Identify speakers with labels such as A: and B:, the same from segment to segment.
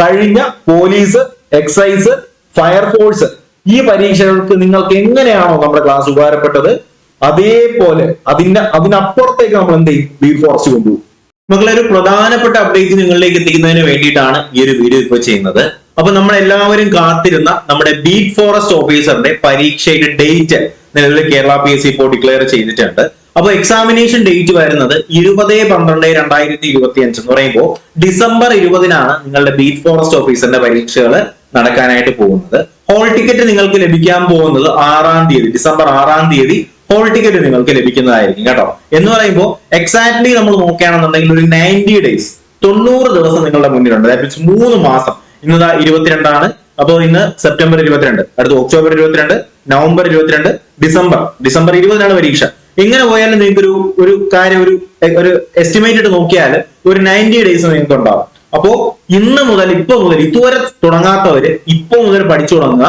A: കഴിഞ്ഞ police excise fire force ഈ പരീക്ഷകൾക്ക് നിങ്ങൾക്ക് എങ്ങനെയാണോ നമ്മുടെ ക്ലാസ് ഉപകാരപ്പെട്ടത് അതേപോലെ അതിന്റെ അതിനപ്പുറത്തേക്ക് നമ്മൾ എന്ത് ചെയ്യും? ബി ഫോറസ്റ്റ് കൊണ്ടുപോകും. മക്കളെ ഒരു പ്രധാനപ്പെട്ട അപ്ഡേറ്റ് നിങ്ങളിലേക്ക് എത്തിക്കുന്നതിന് വേണ്ടിയിട്ടാണ് ഈ ഒരു വീഡിയോ ഇപ്പോൾ ചെയ്യുന്നത്. അപ്പൊ നമ്മൾ എല്ലാവരും കാത്തിരുന്ന നമ്മുടെ ബീറ്റ് ഫോറസ്റ്റ് ഓഫീസറിന്റെ പരീക്ഷയുടെ ഡേറ്റ് നിലവിൽ കേരള പി എസ് ഇപ്പോൾ ഡിക്ലെയർ ചെയ്തിട്ടുണ്ട്. അപ്പൊ എക്സാമിനേഷൻ ഡേറ്റ് വരുന്നത് ഇരുപത് പന്ത്രണ്ട് രണ്ടായിരത്തി ഇരുപത്തി അഞ്ച് എന്ന് പറയുമ്പോൾ ഡിസംബർ ഇരുപതിനാണ് നിങ്ങളുടെ ബീറ്റ് ഫോറസ്റ്റ് ഓഫീസറിന്റെ പരീക്ഷകൾ നടക്കാനായിട്ട് പോകുന്നത്. ഹോൾ ടിക്കറ്റ് നിങ്ങൾക്ക് ലഭിക്കാൻ പോകുന്നത് ആറാം തീയതി ഡിസംബർ ആറാം തീയതി ഹോൾ ടിക്കറ്റ് നിങ്ങൾക്ക് ലഭിക്കുന്നതായിരിക്കും കേട്ടോ. എന്ന് പറയുമ്പോൾ എക്സാക്ട്ലി നമ്മൾ നോക്കുകയാണെന്നുണ്ടെങ്കിൽ ഒരു നയന്റി ഡേയ്സ് തൊണ്ണൂറ് ദിവസം നിങ്ങളുടെ മുന്നിലുണ്ട്. മീൻസ് മൂന്ന് മാസം. ഇന്നതാ ഇരുപത്തിരണ്ടാണ്. അപ്പോൾ ഇന്ന് സെപ്റ്റംബർ ഇരുപത്തിരണ്ട് അടുത്ത ഒക്ടോബർ ഇരുപത്തിരണ്ട് നവംബർ ഇരുപത്തിരണ്ട് ഡിസംബർ. ഡിസംബർ ഇരുപതിനാണ് പരീക്ഷ. എങ്ങനെ പോയാലും നിങ്ങൾക്ക് ഒരു ഒരു കാര്യം ഒരു ഒരു എസ്റ്റിമേറ്റ് ഇട്ട് നോക്കിയാൽ ഒരു നയന്റി ഡേയ്സ് നിങ്ങൾക്ക് ഉണ്ടാവും അപ്പോ ഇന്ന് മുതൽ ഇപ്പൊ മുതൽ ഇതുവരെ തുടങ്ങാത്തവര് ഇപ്പൊ മുതൽ പഠിച്ചു തുടങ്ങുക.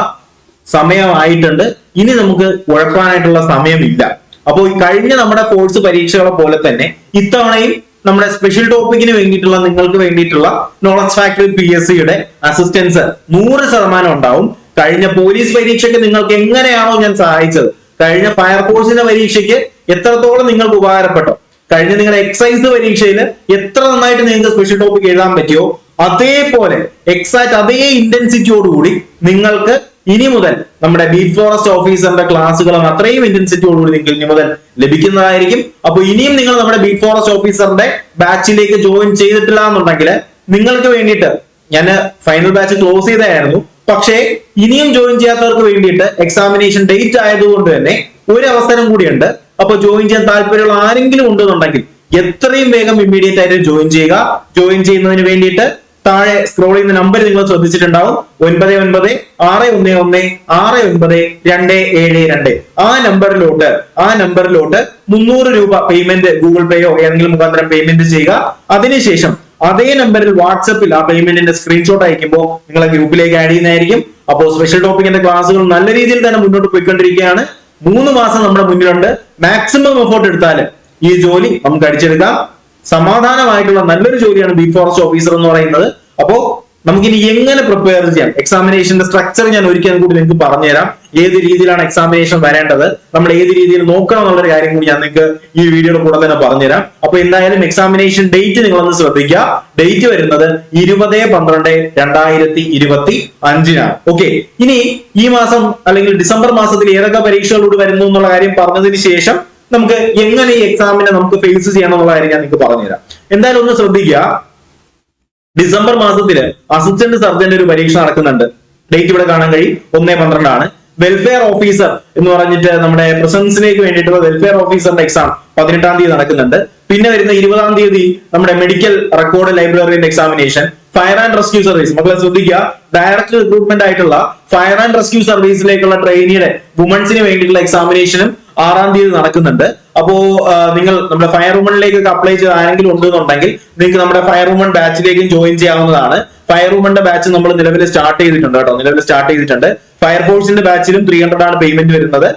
A: സമയമായിട്ടുണ്ട്. ഇനി നമുക്ക് ഉഴപ്പാനായിട്ടുള്ള സമയമില്ല. അപ്പോൾ ഈ കഴിഞ്ഞ നമ്മുടെ കോഴ്സ് പരീക്ഷകളെ പോലെ തന്നെ ഇത്തവണയും നമ്മുടെ സ്പെഷ്യൽ ടോപ്പിക്കിന് വേണ്ടിയിട്ടുള്ള നിങ്ങൾക്ക് വേണ്ടിയിട്ടുള്ള നോളജ് ഫാക്ടറി പി എസ് സിയുടെ അസിസ്റ്റൻസ് നൂറ് ശതമാനം ഉണ്ടാവും. കഴിഞ്ഞ പോലീസ് പരീക്ഷയ്ക്ക് നിങ്ങൾക്ക് എങ്ങനെയാണോ ഞാൻ സഹായിച്ചത്. കഴിഞ്ഞ ഫയർ ഫോഴ്സിന്റെ പരീക്ഷയ്ക്ക് എത്രത്തോളം നിങ്ങൾക്ക് ഉപകാരപ്പെട്ടോ? കഴിഞ്ഞ നിങ്ങളുടെ എക്സൈസ് പരീക്ഷയിൽ എത്ര നന്നായിട്ട് നിങ്ങൾക്ക് സ്പെഷ്യൽ ടോപ്പിക് എഴുതാൻ പറ്റിയോ? അതേപോലെ എക്സാക്ട് അതേ ഇന്റൻസിറ്റിയോടുകൂടി നിങ്ങൾക്ക് ഇനി മുതൽ നമ്മുടെ ബീറ്റ് ഫോറസ്റ്റ് ഓഫീസറിന്റെ ക്ലാസ്സുകളും അത്രയും ഇന്റൻസിറ്റിയോടുകൂടി നിങ്ങൾക്ക് ഇനി മുതൽ ലഭിക്കുന്നതായിരിക്കും. അപ്പൊ ഇനിയും നിങ്ങൾ നമ്മുടെ ബീറ്റ് ഫോറസ്റ്റ് ഓഫീസറിന്റെ ബാച്ചിലേക്ക് ജോയിൻ ചെയ്തിട്ടില്ല എന്നുണ്ടെങ്കിൽ നിങ്ങൾക്ക് വേണ്ടിയിട്ട് ഞാൻ ഫൈനൽ ബാച്ച് ക്ലോസ് ചെയ്തായിരുന്നു പക്ഷേ ഇനിയും ജോയിൻ ചെയ്യാത്തവർക്ക് വേണ്ടിയിട്ട് എക്സാമിനേഷൻ ഡേറ്റ് ആയതുകൊണ്ട് തന്നെ ഒരു അവസരം കൂടിയുണ്ട്. അപ്പൊ ജോയിൻ ചെയ്യാൻ താല്പര്യമുള്ള ആരെങ്കിലും ഉണ്ടെന്നുണ്ടെങ്കിൽ എത്രയും വേഗം ഇമ്മീഡിയറ്റ് ആയിട്ട് ജോയിൻ ചെയ്യുക. ജോയിൻ ചെയ്യുന്നതിന് വേണ്ടിയിട്ട് താഴെ സ്ക്രോൾ ചെയ്യുന്ന നമ്പർ നിങ്ങൾ ശ്രദ്ധിച്ചിട്ടുണ്ടാവും. ഒൻപത് ഒൻപത് ആറ് ഒന്ന് ഒന്ന് ആറ് ഒൻപത് രണ്ട് ഏഴ് രണ്ട്. ആ നമ്പറിലോട്ട് ആ നമ്പറിലോട്ട് മുന്നൂറ് രൂപ പേയ്മെന്റ് ഗൂഗിൾ പേയോ ഏതെങ്കിലും മുഖാന്തരം പേയ്മെന്റ് ചെയ്യുക. അതിനുശേഷം അതേ നമ്പറിൽ വാട്സപ്പിൽ ആ പേയ്മെന്റിന്റെ സ്ക്രീൻഷോട്ട് അയക്കുമ്പോൾ നിങ്ങളെ ഗ്രൂപ്പിലേക്ക് ആഡ് ചെയ്യുന്നതായിരിക്കും. അപ്പോൾ സ്പെഷ്യൽ ടോപ്പിക്കിന്റെ ക്ലാസ്സുകൾ നല്ല രീതിയിൽ തന്നെ മുന്നോട്ട് പോയിക്കൊണ്ടിരിക്കുകയാണ്. മൂന്ന് മാസം നമ്മുടെ മുന്നിലുണ്ട്. മാക്സിമം എഫോർട്ട് എടുത്താൽ ഈ ജോലി നമുക്ക് അടിച്ചെടുക്കാം. സമാധാനമായിട്ടുള്ള നല്ലൊരു ജോലിയാണ് ബി ഫോറസ്റ്റ് ഓഫീസർ എന്ന് പറയുന്നത്. അപ്പോ നമുക്കിനി എങ്ങനെ പ്രിപ്പയർ ചെയ്യാം? എക്സാമിനേഷന്റെ സ്ട്രക്ചർ ഞാൻ ഒരിക്കലും കൂടി നിങ്ങൾക്ക് പറഞ്ഞുതരാം. ഏത് രീതിയിലാണ് എക്സാമിനേഷൻ വരേണ്ടത്? നമ്മൾ ഏത് രീതിയിൽ നോക്കണം എന്നുള്ളൊരു കാര്യം കൂടി ഞാൻ നിങ്ങൾക്ക് ഈ വീഡിയോയുടെ കൂടെ തന്നെ പറഞ്ഞുതരാം. അപ്പൊ എന്തായാലും എക്സാമിനേഷൻ ഡേറ്റ് നിങ്ങളൊന്ന് ശ്രദ്ധിക്കുക. ഡേറ്റ് വരുന്നത് ഇരുപത് പന്ത്രണ്ട് രണ്ടായിരത്തി ഇരുപത്തി അഞ്ചിനാണ് ഓക്കെ ഇനി ഈ മാസം അല്ലെങ്കിൽ ഡിസംബർ മാസത്തിൽ ഏതൊക്കെ പരീക്ഷകളോട് വരുന്നു എന്നുള്ള കാര്യം പറഞ്ഞതിന് ശേഷം നമുക്ക് എങ്ങനെ ഈ എക്സാമിനെ നമുക്ക് ഫേസ് ചെയ്യണം എന്നുള്ള കാര്യം ഞാൻ നിങ്ങൾക്ക് പറഞ്ഞുതരാം. എന്തായാലും ഒന്ന് ശ്രദ്ധിക്കുക. ഡിസംബർ മാസത്തിൽ അസിസ്റ്റന്റ് സർജന്റ് ഒരു പരീക്ഷ നടക്കുന്നുണ്ട്. ഡേറ്റ് ഇവിടെ കാണാൻ കഴിയും. ഒന്നേ പന്ത്രണ്ടാണ്. വെൽഫെയർ ഓഫീസർ എന്ന് പറഞ്ഞിട്ട് നമ്മുടെ പ്രസൻസിലേക്ക് വേണ്ടിയിട്ടുള്ള വെൽഫെയർ ഓഫീസറിന്റെ എക്സാം പതിനെട്ടാം തീയതി നടക്കുന്നുണ്ട്. പിന്നെ വരുന്ന ഇരുപതാം തീയതി നമ്മുടെ medical record ലൈബ്രറിന്റെ examination fire and rescue service മക്കളെ ശ്രദ്ധിക്കുക. ഡയറക്ട് റിക്രൂട്ട്മെന്റ് ആയിട്ടുള്ള ഫയർ ആൻഡ് റെസ്ക്യൂ സർവീസിലേക്കുള്ള ട്രെയിനിയുടെ വുമൺസിന് വേണ്ടിയിട്ടുള്ള എക്സാമിനേഷനും ആറാം തീയതി നടക്കുന്നുണ്ട്. അപ്പോ നിങ്ങൾ നമ്മുടെ ഫയർ വുമണിലേക്കൊക്കെ അപ്ലൈ ചെയ്ത് ആരെങ്കിലും ഉണ്ടെന്നുണ്ടെങ്കിൽ നിങ്ങൾക്ക് നമ്മുടെ ഫയർ വുമൺ ബാച്ചിലേക്കും ജോയിൻ ചെയ്യാവുന്നതാണ്. ഫയർ വുമന്റെ ബാച്ച് നമ്മൾ നിലവിൽ സ്റ്റാർട്ട് ചെയ്തിട്ടുണ്ട് കേട്ടോ. നിലവിൽ സ്റ്റാർട്ട് ചെയ്തിട്ടുണ്ട്. ഫയർ ഫോഴ്സിന്റെ ബാച്ചിലും ത്രീ ഹൺഡ്രഡ് ആണ് പേയ്മെന്റ് വരുന്നത്.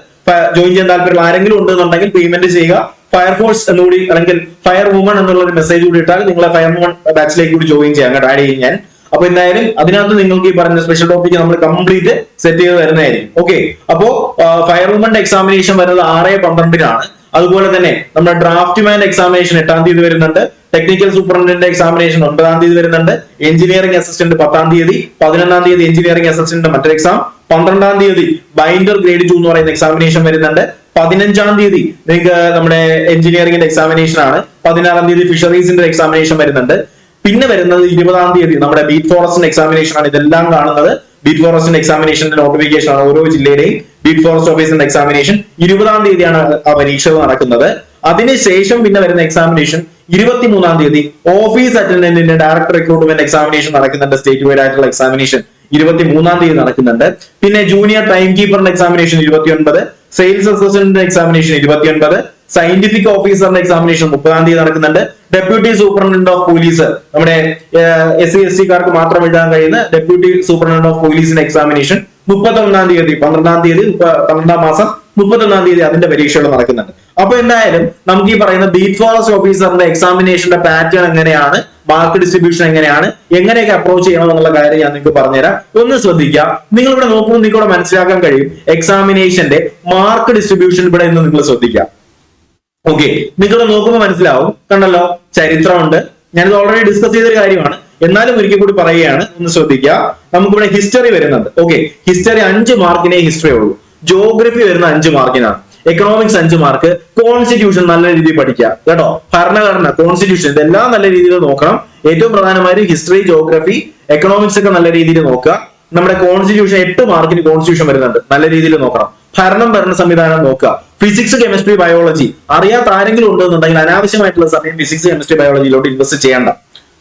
A: ജോയിൻ ചെയ്യാൻ താല്പര്യമുള്ള ആരെങ്കിലും ഉണ്ടെന്നുണ്ടെങ്കിൽ പേയ്മെന്റ് ചെയ്യുക. ഫയർ ഫയർഫോഴ്സ് എന്നുകൂടി അല്ലെങ്കിൽ ഫയർ വുമൺ എന്നുള്ള ഒരു മെസ്സേജ് കൂടി ഇട്ടാൽ നിങ്ങളെ ഫയർ വുമൺ ബാച്ചിലേക്ക് കൂടി ജോയിൻ ചെയ്യാം കേട്ടോ. ആഡ് ചെയ്യും ഞാൻ അപ്പൊ എന്തായാലും അതിനകത്ത് നിങ്ങൾക്ക് ഈ പറഞ്ഞ സ്പെഷ്യൽ ടോപ്പിക് നമ്മൾ കംപ്ലീറ്റ് സെറ്റ് ചെയ്ത് തരുന്നതായിരിക്കും. ഓക്കെ അപ്പോ ഫയർ വുമന്റെ എക്സാമിനേഷൻ വരുന്നത് ആറ് പന്ത്രണ്ടിനാണ്. അതുപോലെ തന്നെ നമ്മുടെ ഡ്രാഫ്റ്റ് മാൻ എക്സാമിനേഷൻ എട്ടാം തീയതി വരുന്നുണ്ട്. ടെക്നിക്കൽ സൂപ്രണ്ടിന്റെ എക്സാമിനേഷൻ ഒൻപതാം തീയതി വരുന്നുണ്ട്. എഞ്ചിനീയറിംഗ് അസിസ്റ്റന്റ് പത്താം തീയതി പതിനൊന്നാം തീയതി എഞ്ചിനീയറിംഗ് അസിസ്റ്റന്റ് മറ്റൊരു എക്സാം പന്ത്രണ്ടാം തീയതി ബൈൻഡർ ഗ്രേഡ് ടു എന്ന് പറയുന്ന എക്സാമിനേഷൻ വരുന്നുണ്ട്. പതിനഞ്ചാം തീയതി നിങ്ങൾക്ക് നമ്മുടെ എഞ്ചിനീയറിംഗിന്റെ എക്സാമിനേഷൻ ആണ്. പതിനാറാം തീയതി ഫിഷറീസിന്റെ എക്സാമിനേഷൻ വരുന്നുണ്ട്. പിന്നെ വരുന്നത് ഇരുപതാം തീയതി നമ്മുടെ ബീറ്റ് ഫോറസ്റ്റിന്റെ എക്സാമിനേഷൻ ആണ്. ഇതെല്ലാം കാണുന്നത്. ബീറ്റ് ഫോറസ്റ്റിന്റെ എക്സാമിനേഷന്റെ നോട്ടിഫിക്കേഷൻ ആണ് ഓരോ ജില്ലയിലെയും ബീറ്റ് ഫോറസ്റ്റ് ഓഫീസിന്റെ എക്സാമിനേഷൻ ഇരുപതാം തീയതിയാണ് ആ പരീക്ഷകൾ നടക്കുന്നത്. അതിനുശേഷം പിന്നെ വരുന്ന എക്സാമിനേഷൻ ഇരുപത്തിമൂന്നാം തീയതി ഓഫീസ് അറ്റൻഡന്റിന്റെ ഡയറക്ടർ റിക്രൂട്ട്മെന്റ് എക്സാമിനേഷൻ നടക്കുന്നുണ്ട്. സ്റ്റേറ്റ് വൈഡ് ആയിട്ടുള്ള എക്സാമിനേഷൻ ഇരുപത്തി മൂന്നാം തീയതി നടക്കുന്നുണ്ട്. പിന്നെ ജൂനിയർ ടൈം കീപ്പറിന്റെ എക്സാമിനേഷൻ ഇരുപത്തിയൊൻപത്. സെയിൽസ് അസിസ്റ്റന്റിന്റെ എക്സാമിനേഷൻ ഇരുപത്തിയൊൻപത്. സയന്റിഫിക് ഓഫീസറിന്റെ എക്സാമിനേഷൻ മുപ്പതാം തീയതി നടക്കുന്നുണ്ട്. ഡെപ്യൂട്ടി സൂപ്രണ്ടന്റ് ഓഫ് പോലീസ് നമ്മുടെ എസ് സി എസ് ടിക്കാർക്ക് മാത്രം എഴുതാൻ കഴിയുന്ന ഡെപ്യൂട്ടി സൂപ്രണ്ടന്റ് ഓഫ് പോലീസിന്റെ എക്സാമിനേഷൻ മുപ്പത്തി ഒന്നാം തീയതി പന്ത്രണ്ടാം തീയതി പന്ത്രണ്ടാം മാസം മുപ്പത്തി ഒന്നാം തീയതി അതിന്റെ പരീക്ഷകൾ നടക്കുന്നുണ്ട്. അപ്പൊ എന്തായാലും നമുക്ക് ഈ പറയുന്ന ബീറ്റ് ഫോറസ്റ്റ് ഓഫീസറിന്റെ എക്സാമിനേഷന്റെ പാറ്റേൺ എങ്ങനെയാണ്? മാർക്ക് ഡിസ്ട്രിബ്യൂഷൻ എങ്ങനെയാണ്? എങ്ങനെയൊക്കെ അപ്രോച്ച് ചെയ്യണം എന്നുള്ള കാര്യം ഞാൻ നിങ്ങൾക്ക് പറഞ്ഞുതരാം. ഒന്ന് ശ്രദ്ധിക്കുക. നിങ്ങൾ ഇവിടെ നോക്കുമ്പോൾ നിങ്ങൾക്ക് ഇവിടെ മനസ്സിലാക്കാൻ കഴിയും. എക്സാമിനേഷന്റെ മാർക്ക് ഡിസ്ട്രിബ്യൂഷൻ ഇവിടെ നിന്ന് നിങ്ങൾ ശ്രദ്ധിക്കുക. ഓക്കെ നിങ്ങൾ നോക്കുമ്പോൾ മനസ്സിലാവും. കണ്ടല്ലോ ചരിത്രമുണ്ട്. ഞാനിത് ഓൾറെഡി ഡിസ്കസ് ചെയ്തൊരു കാര്യമാണ്. എന്നാലും ഒരിക്കൽ കൂടി പറയുകയാണ് ഒന്ന് ശ്രദ്ധിക്കുക നമുക്കിവിടെ ഹിസ്റ്ററി വരുന്നത് ഓക്കെ ഹിസ്റ്ററി അഞ്ച് മാർക്കിനെ ഹിസ്റ്ററി ഉള്ളൂ. ജോഗ്രഫി വരുന്ന അഞ്ച് മാർക്കിനാണ്. എക്കണോമിക്സ് അഞ്ച് മാർക്ക്. കോൺസ്റ്റിറ്റ്യൂഷൻ നല്ല രീതിയിൽ പഠിക്കുക കേട്ടോ? ഭരണഘടന കോൺസ്റ്റിറ്റ്യൂഷൻ ഇതെല്ലാം നല്ല രീതിയിൽ നോക്കണം. ഏറ്റവും പ്രധാനമായും ഹിസ്റ്ററി ജോഗ്രഫി എക്കണോമിക്സ് ഒക്കെ നല്ല രീതിയിൽ നോക്കുക. നമ്മുടെ കോൺസ്റ്റിറ്റ്യൂഷൻ എട്ട് മാർക്കിന് കോൺസ്റ്റിറ്റ്യൂഷൻ വരുന്നുണ്ട്. നല്ല രീതിയിൽ നോക്കണം. ഭരണം ഭരണ സംവിധാനം നോക്കുക. ഫിസിക്സ് കെമിസ്ട്രി ബയോളജി അറിയാത്ത ആരെങ്കിലും ഉണ്ടെന്നുണ്ടെങ്കിൽ അനാവശ്യമായിട്ടുള്ള സമയം ഫിസിക്സ് കെമിസ്ട്രി ബയോളജിയിലോട്ട് ഇൻവെസ്റ്റ് ചെയ്യേണ്ട.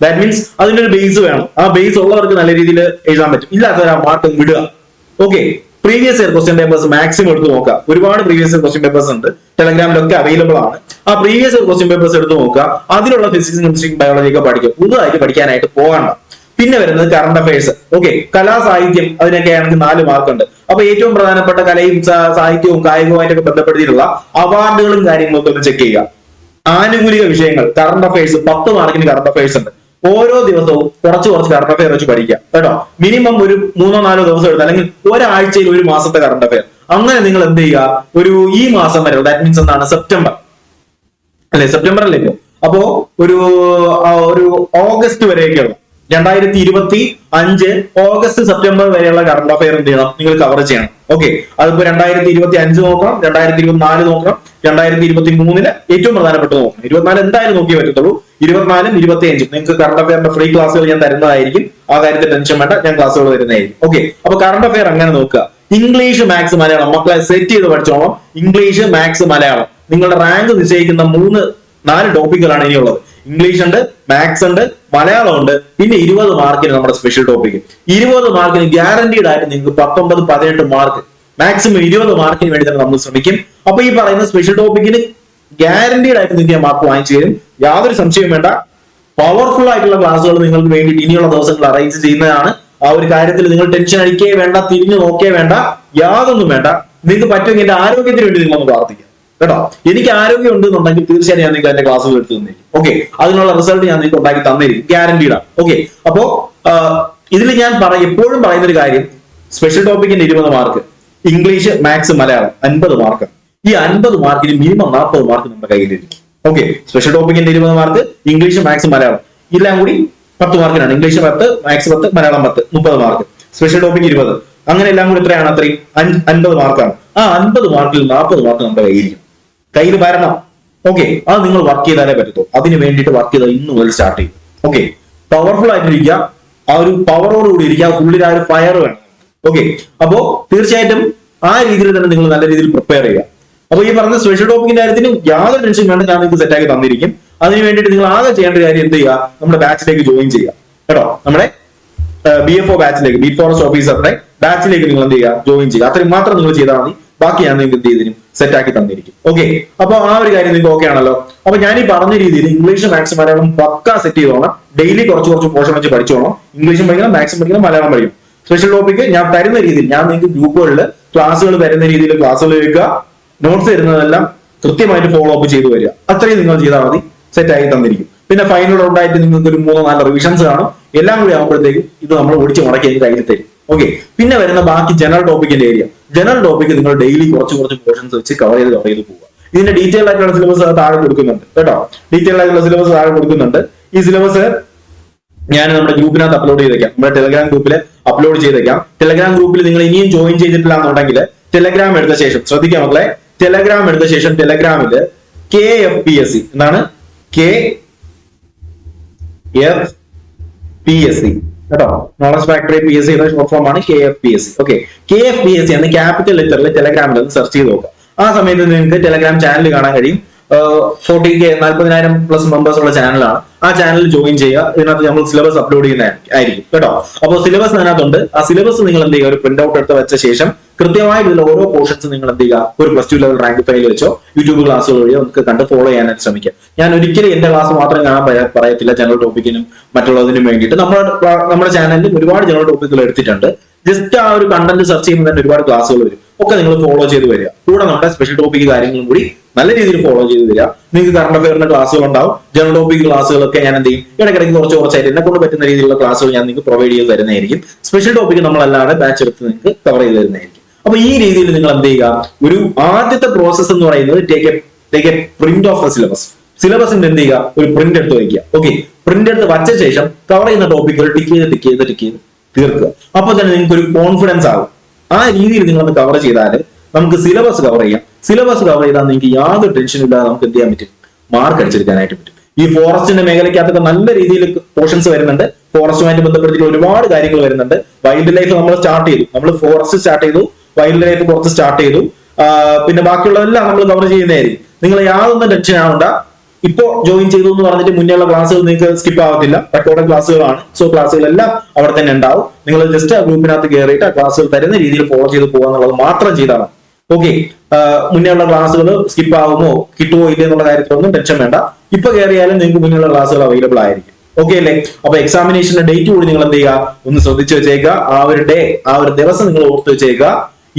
A: ദാറ്റ് മീൻസ് അതിന്റെ ഒരു ബേസ് വേണം. ആ ബേസ് ഉള്ളവർക്ക് നല്ല രീതിയിൽ എഴുതാൻ പറ്റും. ഇല്ലാത്തവർ ആ മാർക്ക് വിടുക okay previous year question papers maximum എടുത്ത് നോക്കുക. ഒരുപാട് പ്രീവിയസ് ഇയർ ക്വസ്റ്റ്യൻ പേപ്പേഴ്സ് ഉണ്ട്. ടെലഗ്രാമിലൊക്കെ അവൈലബിൾ ആണ്. ആ പ്രീവിയസ് ഇയർ ക്വസ്റ്റ്യൻ പേപ്പേഴ്സ് എടുത്ത് നോക്കുക. അതിലുള്ള ഫിസിക്സ് കെമിസ്ട്രി ബയോളജി ഒക്കെ പഠിക്കുക. പുതുതായിട്ട് പഠിക്കാനായിട്ട് പോകണ്ട. പിന്നെ വരുന്നത് കറണ്ട് അഫയേഴ്സ് ഓക്കെ കലാ സാഹിത്യം അതിനൊക്കെ ആണെങ്കിൽ നാല് മാർക്ക് ഉണ്ട് അപ്പൊ ഏറ്റവും പ്രധാനപ്പെട്ട കലയും സാഹിത്യവും കായികവുമായിട്ടൊക്കെ ബന്ധപ്പെടുത്തിയിട്ടുള്ള അവാർഡുകളും കാര്യങ്ങളൊക്കെ ഒന്ന് ചെക്ക് ചെയ്യുക. ആനുകൂലിക വിഷയങ്ങൾ കറണ്ട് അഫയേഴ്സ് പത്ത് മാർക്കിന് കറണ്ട് അഫയേഴ്സ് ഉണ്ട്. ഓരോ ദിവസവും കുറച്ച് കുറച്ച് കറണ്ട് അഫയർ വെച്ച് പഠിക്കുക. കേട്ടോ? മിനിമം ഒരു മൂന്നോ നാലോ ദിവസം എടുത്ത് അല്ലെങ്കിൽ ഒരാഴ്ചയിൽ ഒരു മാസത്തെ കറണ്ട് അഫയർ അങ്ങനെ നിങ്ങൾ എന്ത് ചെയ്യുക? ഒരു ഈ മാസം വരെ ദാറ്റ് മീൻസ് എന്താണ്? സെപ്റ്റംബർ അല്ലെ? സെപ്റ്റംബർ അല്ലേ അപ്പോ ഒരു ഒരു ഓഗസ്റ്റ് വരെയൊക്കെയുള്ള. രണ്ടായിരത്തി ഇരുപത്തി അഞ്ച് ഓഗസ്റ്റ് സെപ്റ്റംബർ വരെയുള്ള കറണ്ട് അഫയർ എന്ത് ചെയ്യണം നിങ്ങൾ കവർ ചെയ്യണം. ഓക്കെ അതിപ്പോ രണ്ടായിരത്തി ഇരുപത്തി അഞ്ച് നോക്കണം രണ്ടായിരത്തി ഇരുപത്തി നാല് നോക്കണം രണ്ടായിരത്തി ഇരുപത്തി മൂന്നിൽ ഏറ്റവും പ്രധാനപ്പെട്ട നോക്കണം. ഇരുപത്തിനാല് എന്തായാലും നോക്കിയേ പറ്റത്തുള്ളൂ. ഇരുപത്തിനാലും ഇരുപത്തി അഞ്ചും നിങ്ങൾക്ക് കറണ്ട് അഫയറിന്റെ ഫ്രീ ക്ലാസ്സുകൾ ഞാൻ തരുന്നതായിരിക്കും. ആ കാര്യത്തിൽ ടെൻഷൻ വേണ്ട ഞാൻ ക്ലാസ്സുകൾ തരുന്നതായിരിക്കും. ഓക്കെ അപ്പൊ കറണ്ട് അഫയർ അങ്ങനെ നോക്കുക. ഇംഗ്ലീഷ് മാത്സ് മലയാളം മക്കളെ സെറ്റ് ചെയ്ത് പഠിച്ചോളാം. ഇംഗ്ലീഷ് മാത്സ് മലയാളം നിങ്ങളുടെ റാങ്ക് നിശ്ചയിക്കുന്ന മൂന്ന് നാല് ടോപ്പിക്കുകളാണ് ഇനിയുള്ളത്. ഇംഗ്ലീഷ് ഉണ്ട് മാത്സ് ഉണ്ട് മലയാളം ഉണ്ട്. പിന്നെ ഇരുപത് മാർക്കിന് നമ്മുടെ സ്പെഷ്യൽ ടോപ്പിക് ഇരുപത് മാർക്കിന് ഗ്യാരണ്ടീഡ് ആയിട്ട് നിങ്ങൾക്ക് പത്തൊമ്പത് പതിനെട്ട് മാർക്ക് മാക്സിമം ഇരുപത് മാർക്കിന് വേണ്ടി തന്നെ നമ്മൾ ശ്രമിക്കും. അപ്പൊ ഈ പറയുന്ന സ്പെഷ്യൽ ടോപ്പിക്കിന് ഗ്യാരണ്ടീഡ് ആയിട്ട് നിങ്ങൾക്ക് മാർക്ക് വാങ്ങിച്ചു തരും. യാതൊരു സംശയവും വേണ്ട. പവർഫുൾ ആയിട്ടുള്ള ക്ലാസ്സുകൾ നിങ്ങൾക്ക് വേണ്ടി ഇനിയുള്ള ദിവസങ്ങൾ അറേഞ്ച് ചെയ്യുന്നതാണ്. ആ ഒരു കാര്യത്തിൽ നിങ്ങൾ ടെൻഷൻ അടിക്കേ വേണ്ട തിരിഞ്ഞു നോക്കേ വേണ്ട യാതൊന്നും വേണ്ട. നിങ്ങൾക്ക് പറ്റുമെങ്കിൽ എന്റെ ആരോഗ്യത്തിന് വേണ്ടി നിങ്ങളൊന്ന് പ്രാർത്ഥിക്കുക കേട്ടോ? എനിക്ക് ആരോഗ്യം ഉണ്ടെന്നുണ്ടെങ്കിൽ തീർച്ചയായും ഞാൻ നിങ്ങൾക്ക് എന്റെ ക്ലാസ്സുകൾ എടുത്തു തന്നിരിക്കും ഓക്കെ അതിനുള്ള റിസൾട്ട് ഞാൻ നിങ്ങൾക്ക് ഉണ്ടാക്കി തന്നിരിക്കും ഗ്യാരണ്ടീഡാണ് ഓക്കെ അപ്പോ ഇതിൽ ഞാൻ പറ എപ്പോഴും പറയുന്ന ഒരു കാര്യം സ്പെഷ്യൽ ടോപ്പിക്കിന്റെ ഇരുപത് മാർക്ക് ഇംഗ്ലീഷ് മാത്സ് മലയാളം അൻപത് മാർക്ക് ഈ അൻപത് മാർക്കിന് മിനിമം നാൽപ്പത് മാർക്ക് നമ്മുടെ കയ്യിലിരിക്കും. ഓക്കെ സ്പെഷ്യൽ ടോപ്പിക്കിന്റെ ഇരുപത് മാർക്ക് ഇംഗ്ലീഷ് മാത്സ് മലയാളം. എല്ലാം കൂടി പത്ത് മാർക്കിനാണ് ഇംഗ്ലീഷ് പത്ത് മാത്സ് പത്ത് മലയാളം പത്ത് മുപ്പത് മാർക്ക് സ്പെഷ്യൽ ടോപ്പിക് ഇരുപത്. അങ്ങനെ എല്ലാം കൂടി എത്രയാണ് അത്രയും? അൻ- അൻപത് മാർക്കാണ് ആ അൻപത് മാർക്കിൽ നാൽപ്പത് മാർക്ക് നമ്മുടെ കയ്യിലിരിക്കും. കയ്യിൽ വരണം ഓക്കെ അത് നിങ്ങൾ വർക്ക് ചെയ്താലേ പറ്റത്തുള്ളൂ. അതിന് വേണ്ടിയിട്ട് വർക്ക് ചെയ്താൽ ഇന്ന് മുതൽ സ്റ്റാർട്ട് ചെയ്യും. ഓക്കെ പവർഫുൾ ആയിട്ടിരിക്കുക. ആ ഒരു പവറോടുകൂടി ഇരിക്കുക. ഉള്ളിൽ ആ ഒരു ഫയർ വേണം. ഓക്കെ അപ്പോ തീർച്ചയായിട്ടും ആ രീതിയിൽ തന്നെ നിങ്ങൾ നല്ല രീതിയിൽ പ്രിപ്പയർ ചെയ്യുക. അപ്പൊ ഈ പറഞ്ഞ സ്പെഷ്യൽ ടോപ്പിക്കിന്റെ കാര്യത്തിന് യാതൊരു ടെൻഷൻ വേണ്ട ഞാൻ നിങ്ങൾക്ക് സെറ്റാക്കി തന്നിരിക്കും. അതിന് വേണ്ടിയിട്ട് നിങ്ങൾ ആകെ ചെയ്യേണ്ട കാര്യം എന്ത് ചെയ്യുക? നമ്മുടെ ബാച്ചിലേക്ക് ജോയിൻ ചെയ്യുക. കേട്ടോ? നമ്മുടെ ബി എഫ് ഒ ബാച്ചിലേക്ക് ബി ഫോറസ്റ്റ് ഓഫീസറുടെ ബാച്ചിലേക്ക് നിങ്ങൾ എന്ത് ചെയ്യുക? ജോയിൻ ചെയ്യുക. അത്രയും മാത്രം നിങ്ങൾ ചെയ്താൽ മതി. ബാക്കി ഞാൻ നിങ്ങൾക്ക് എന്ത് ചെയ്തിനും സെറ്റ് ആക്കി തന്നിരിക്കും. ഓക്കെ അപ്പൊ ആ ഒരു കാര്യം നിങ്ങൾക്ക് ഓക്കെ ആണല്ലോ. അപ്പൊ ഞാൻ ഈ പറഞ്ഞ രീതിയിൽ English maths Malayalam pucca set ചെയ്തോണം daily കുറച്ച് കുറച്ച് പോർഷൻ വെച്ച് പഠിച്ചോണം ഇംഗ്ലീഷും പഠിക്കണം മാത്സും പഠിക്കണം മലയാളം പഠിക്കും സ്പെഷ്യൽ ടോപ്പിക്ക് ഞാൻ തരുന്ന രീതിയിൽ ഞാൻ നിങ്ങൾക്ക് ഗ്രൂപ്പുകളിൽ ക്ലാസ്സുകൾ തരുന്ന രീതിയിൽ ക്ലാസ്സുകൾ കേൾക്കുക നോട്ട്സ് തരുന്നതെല്ലാം കൃത്യമായിട്ട് ഫോളോ അപ്പ് ചെയ്തു വരിക. അത്രയും നിങ്ങൾ ചെയ്താൽ മതി. സെറ്റ് ആയി തന്നിരിക്കും. പിന്നെ ഫൈനൽ റൗണ്ട് ആയിട്ട് നിങ്ങൾക്ക് ഒരു മൂന്നോ നാലോ റിവിഷൻസ് കാണും. എല്ലാം കൂടി ആകുമ്പോഴത്തേക്കും ഇത് നമ്മൾ ഒടിച്ച് മുടക്കി കയ്യിൽ തരും. ഓക്കെ പിന്നെ വരുന്ന ബാക്കി ജനറൽ ടോപ്പിക്കിന്റെ ഏരിയ ജനറൽ ടോപ്പിക്ക് നിങ്ങൾ ഡെയിലി കുറച്ച് കുറച്ച് പോർഷൻസ് വെച്ച് കവർ ചെയ്ത് കവർ ചെയ്ത് പോവുക. ഇതിന്റെ ഡീറ്റെയിൽ ആയിട്ടുള്ള സിലബസ് താഴെ കൊടുക്കുന്നുണ്ട്. കേട്ടോ? ഡീറ്റെയിൽ ആയിട്ടുള്ള സിലബസ് താഴെ കൊടുക്കുന്നുണ്ട്. ഈ സിലബസ് ഞാൻ നമ്മുടെ ഗ്രൂപ്പിനകത്ത് അപ്ലോഡ് ചെയ്തേക്കാം. നമ്മുടെ ടെലഗ്രാം ഗ്രൂപ്പിൽ അപ്ലോഡ് ചെയ്തേക്കാം. ടെലഗ്രാം ഗ്രൂപ്പിൽ നിങ്ങൾ ഇനിയും ജോയിൻ ചെയ്തിട്ടില്ല എന്നുണ്ടെങ്കിൽ ടെലഗ്രാം എടുത്ത ശേഷം ശ്രദ്ധിക്കാം മക്കളെ. ടെലഗ്രാം എടുത്ത ശേഷം ടെലഗ്രാമിൽ K F P S C എന്താണ്? K F P S C കേട്ടോ? നോളജ് ഫാക്ടറി പി എസ് സിയുടെ ഷോർട്ട് ഫോം ആണ് K F P S C okay K F P S C എന്ന് ക്യാപിറ്റൽ ലെറ്ററിൽ ടെലഗ്രാമിൽ സെർച്ച് ചെയ്ത് നോക്കുക. ആ സമയത്ത് നിങ്ങൾക്ക് ടെലഗ്രാം ചാനൽ കാണാൻ കഴിയും. ഫോർട്ടി കെ നാല്പതിനായിരം പ്ലസ് മെമ്പേഴ്സ് ഉള്ള ചാനലാണ് ആ ചാനൽ ജോയിൻ ചെയ്യുക. ഇതിനകത്ത് നമ്മൾ സിലബസ് അപ്ലോഡ് ചെയ്യുന്ന ആയിരിക്കും. കേട്ടോ? അപ്പോൾ സിലബസ് അതിനകത്തുണ്ട് ആ സിലബസ് നിങ്ങൾ എന്ത് ചെയ്യുക? ഒരു പ്രിന്റ് ഔട്ട് എടുത്ത് വെച്ച ശേഷം കൃത്യമായിട്ട് ഇതിൽ ഓരോ പോർഷൻസ് നിങ്ങൾ എന്ത് ചെയ്യുക? ഒരു plus two level rank file വെച്ചോ യൂട്യൂബ് ക്ലാസ്സുകൾ വഴിയോ നമുക്ക് കണ്ട് ഫോളോ ചെയ്യാനായിട്ട് ശ്രമിക്കുക ഞാൻ ഒരിക്കലും എന്റെ ക്ലാസ് മാത്രം കാണാൻ പറയാ- പറയത്തില്ല ജനറൽ ടോപ്പിക്കിനും മറ്റുള്ളതിനും വേണ്ടിയിട്ട്. നമ്മുടെ നമ്മുടെ ചാനലിൽ ഒരുപാട് ജനറൽ ടോപ്പിക്കുകൾ എടുത്തിട്ടുണ്ട്. ജസ്റ്റ് ആ ഒരു കണ്ടന്റ് സെർച്ച് ചെയ്യുമ്പോൾ തന്നെ ഒരുപാട് ക്ലാസ്സുകൾ വരും. ഒക്കെ നിങ്ങൾ ഫോളോ ചെയ്ത് വരിക. കൂടെ നമ്മുടെ സ്പെഷ്യൽ ടോപ്പിക് കാര്യങ്ങളും കൂടി നല്ല രീതിയിൽ ഫോളോ ചെയ്ത് തരിക നിങ്ങൾക്ക് കറണ്ട് അഫയറിന്റെ ക്ലാസ്സുകൾ ഉണ്ടാവും. ജനറൽ ടോപ്പിക് ക്ലാസ്സുകളൊക്കെ ഞാൻ എന്ത് ചെയ്യും? ഇടയ്ക്കിടയ്ക്ക് കുറച്ച് കുറച്ചായിട്ട് എന്നെ കൊണ്ട് പറ്റുന്ന രീതിയിലുള്ള ക്ലാസ്സുകൾ ഞാൻ നിങ്ങൾക്ക് പ്രൊവൈഡ് ചെയ്ത് തരുന്നതായിരിക്കും. സ്പെഷ്യൽ ടോപ്പിക് നമ്മളല്ലാതെ ബാച്ച് എടുത്ത് നിങ്ങൾക്ക് കവർ ചെയ്ത് തരുന്നതായിരിക്കും. അപ്പൊ ഈ രീതിയിൽ നിങ്ങൾ എന്ത് ചെയ്യുക? ഒരു ആദ്യത്തെ പ്രോസസ്സ് എന്ന് പറയുന്നത് take a take a print of the syllabus സിലബസിന്റെ എന്ത് ചെയ്യുക? ഒരു പ്രിന്റ് എടുത്ത് വയ്ക്കുക. ഓക്കെ പ്രിന്റ് എടുത്ത് വച്ച ശേഷം കവർ ചെയ്യുന്ന ടോപ്പിക്കുകൾ ടിക്ക് ചെയ്ത് ടിക്ക് ചെയ്ത് ടിക്ക് ചെയ്ത് തീർക്കുക. അപ്പൊ തന്നെ നിങ്ങൾക്ക് ഒരു കോൺഫിഡൻസ് ആകും ആ രീതിയിൽ നിങ്ങൾ കവർ ചെയ്താൽ നമുക്ക് സിലബസ് കവർ ചെയ്യാം. സിലബസ് കവർ ചെയ്താൽ നിങ്ങൾക്ക് യാതൊരു ടെൻഷനും ഇല്ലാതെ നമുക്ക് എന്ത് ചെയ്യാൻ പറ്റും? മാർക്ക് അടിച്ചെടുക്കാനായിട്ട് പറ്റും. ഈ ഫോറസ്റ്റിന്റെ മേഖലയ്ക്കകത്തൊക്കെ നല്ല രീതിയിൽ പോർഷൻസ് വരുന്നുണ്ട്. ഫോറസ്റ്റുമായിട്ട് ബന്ധപ്പെട്ടിട്ട് ഒരുപാട് കാര്യങ്ങൾ വരുന്നുണ്ട്. വൈൽഡ് ലൈഫ് നമ്മൾ സ്റ്റാർട്ട് ചെയ്തു. നമ്മൾ ഫോറസ്റ്റ് സ്റ്റാർട്ട് ചെയ്തു. വൈൽഡ് ലൈഫ് കുറച്ച് സ്റ്റാർട്ട് ചെയ്തു. പിന്നെ ബാക്കിയുള്ളതെല്ലാം നമ്മൾ കവർ ചെയ്യുന്നതായിരിക്കും. നിങ്ങൾ യാതൊന്നും ടെൻഷൻ ആവണ്ട. ഇപ്പോ ജോയിൻ ചെയ്തു എന്ന് പറഞ്ഞിട്ട് മുന്നേയുള്ള ക്ലാസ്സുകൾ നിങ്ങൾക്ക് സ്കിപ്പ് ആവത്തില്ല. റെക്കോർഡ് ക്ലാസ്സുകളാണ് സോ ക്ലാസ്സുകളെല്ലാം അവിടെ തന്നെ ഉണ്ടാവും. നിങ്ങൾ ജസ്റ്റ് ആ ഗ്രൂപ്പിനകത്ത് കയറിയിട്ട് ആ ക്ലാസ്സുകൾ തരുന്ന രീതിയിൽ ഫോളോ ചെയ്ത് പോകുക എന്നുള്ളത് മാത്രം ചെയ്താൽ മതി. ഓക്കെ മുന്നേയുള്ള ക്ലാസ്സുകൾ സ്കിപ്പ് ആകുമോ കിട്ടുമോ ഇല്ലേ എന്നുള്ള കാര്യത്തിലൊന്നും ടെൻഷൻ വേണ്ട. ഇപ്പൊ കയറിയാലും നിങ്ങൾക്ക് മുന്നേയുള്ള ക്ലാസ്സുകൾ അവൈലബിൾ ആയിരിക്കും. ഓക്കെ അല്ലേ? അപ്പൊ എക്സാമിനേഷന്റെ ഡേറ്റ് കൂടി നിങ്ങൾ എന്ത് ചെയ്യുക? ഒന്ന് ശ്രദ്ധിച്ചു വെച്ചേക്കുക. ആ ഒരു ഡേ ആ ഒരു ദിവസം നിങ്ങൾ ഓർത്ത് വെച്ചേക്കുക.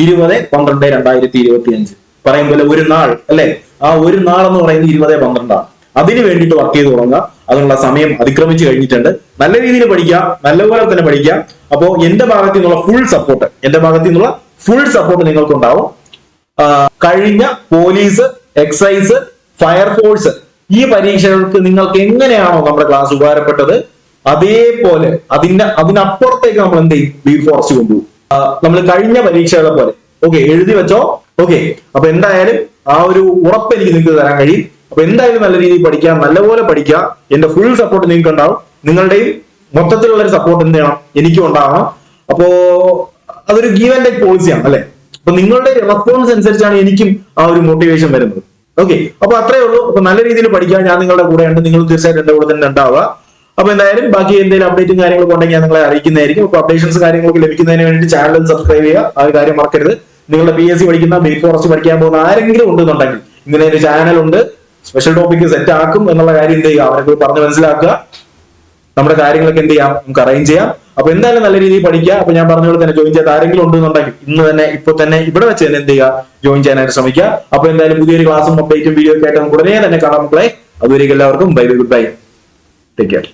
A: ഇരുപത് പന്ത്രണ്ട് രണ്ടായിരത്തി ഇരുപത്തി അഞ്ച് പറയും പോലെ ഒരു നാൾ അല്ലെ? ആ ഒരു നാൾ എന്ന് പറയുന്നത് ഇരുപത് പന്ത്രണ്ടാണ്. അതിന് വേണ്ടിയിട്ട് വർക്ക് ചെയ്ത് തുടങ്ങുക. അതിനുള്ള സമയം അതിക്രമിച്ചു കഴിഞ്ഞിട്ടുണ്ട്. നല്ല രീതിയിൽ പഠിക്കുക നല്ലപോലെ തന്നെ പഠിക്കുക. അപ്പോ എന്റെ ഭാഗത്തു നിന്നുള്ള ഫുൾ സപ്പോർട്ട് എന്റെ ഭാഗത്തു നിന്നുള്ള ഫുൾ സപ്പോർട്ട് നിങ്ങൾക്കുണ്ടാവും. കഴിഞ്ഞ പോലീസ് എക്സൈസ് ഫയർഫോഴ്സ് ഈ പരീക്ഷകൾക്ക് നിങ്ങൾക്ക് എങ്ങനെയാണോ നമ്മുടെ ക്ലാസ് ഉപകാരപ്പെട്ടത് അതേപോലെ അതിന്റെ അതിനപ്പുറത്തേക്ക് നമ്മൾ എന്ത് ചെയ്യും? ഫോറസ്റ്റ് കൊണ്ടുപോകും. നമ്മൾ കഴിഞ്ഞ പരീക്ഷകളെ പോലെ. ഓക്കെ എഴുതി വെച്ചോ? ഓക്കെ അപ്പൊ എന്തായാലും ആ ഒരു ഉറപ്പ് എനിക്ക് നിങ്ങൾക്ക് തരാൻ കഴിയും. അപ്പൊ എന്തായാലും നല്ല രീതിയിൽ പഠിക്കാം നല്ലപോലെ പഠിക്കുക. എന്റെ ഫുൾ സപ്പോർട്ട് നിങ്ങൾക്ക് ഉണ്ടാവും നിങ്ങളുടെയും മൊത്തത്തിലുള്ള ഒരു സപ്പോർട്ട് എന്ത് ചെയ്യണം? എനിക്കും ഉണ്ടാവണം. അപ്പോ അതൊരു ഗീവ് ആൻഡ് ടേക്ക് പോളിസിയാണ് അല്ലെ? അപ്പൊ നിങ്ങളുടെ റെസ്പോൺസ് അനുസരിച്ചാണ് എനിക്കും ആ ഒരു മോട്ടിവേഷൻ വരുന്നത്. ഓക്കെ അപ്പൊ അത്രേ ഉള്ളൂ. അപ്പൊ നല്ല രീതിയിൽ പഠിക്കാൻ ഞാൻ നിങ്ങളുടെ കൂടെ ഉണ്ട്. നിങ്ങൾ തീർച്ചയായിട്ടും എന്റെ കൂടെ തന്നെ ഉണ്ടാവുക. അപ്പൊ എന്തായാലും ബാക്കി എന്തെങ്കിലും അപ്ഡേറ്റും കാര്യങ്ങളൊക്കെ ഉണ്ടെങ്കിൽ ഞാൻ നിങ്ങളെ അറിയിക്കുന്നതായിരിക്കും. അപ്പൊ അപ്ഡേഷൻസ് കാര്യങ്ങളൊക്കെ ലഭിക്കുന്നതിന് വേണ്ടി ചാനൽ സബ്സ്ക്രൈബ് ചെയ്യുക. ആ ഒരു കാര്യം മറക്കരുത്. നിങ്ങളുടെ പി എസ് സി പഠിക്കുന്ന ബി ഫോറസ്റ്റ് പഠിക്കാൻ പോകുന്ന ആരെങ്കിലും ഉണ്ടെന്നുണ്ടെങ്കിൽ ഇങ്ങനെ ഒരു ചാനൽ ഉണ്ട്. സ്പെഷ്യൽ ടോപ്പിക്ക് സെറ്റ് ആക്കും എന്നുള്ള കാര്യം എന്ത് ചെയ്യുക? അവരെ പറഞ്ഞ് മനസ്സിലാക്കുക. നമ്മുടെ കാര്യങ്ങളൊക്കെ എന്ത് ചെയ്യാം? നമുക്ക് അറേഞ്ച് ചെയ്യാം. അപ്പൊ എന്തായാലും നല്ല രീതിയിൽ പഠിക്കുക. അപ്പൊ ഞാൻ പറഞ്ഞ പോലെ തന്നെ ജോയിൻ ചെയ്യാത്ത ആരെങ്കിലും ഉണ്ടെന്നുണ്ടെങ്കിൽ ഇന്ന് തന്നെ ഇപ്പൊ തന്നെ ഇവിടെ വെച്ച് തന്നെ എന്ത് ചെയ്യുക? ജോയിൻ ചെയ്യാനായിട്ട് ശ്രമിക്കുക. അപ്പൊ എന്തായാലും പുതിയൊരു ക്ലാസ്സും അപ്ഡേറ്റും വീഡിയോ ഒക്കെ ആയിട്ട് നമുക്ക് ഉടനെ തന്നെ കാണാം മക്കളെ. അതുവരേക്കും എല്ലാവർക്കും bye bye goodbye take care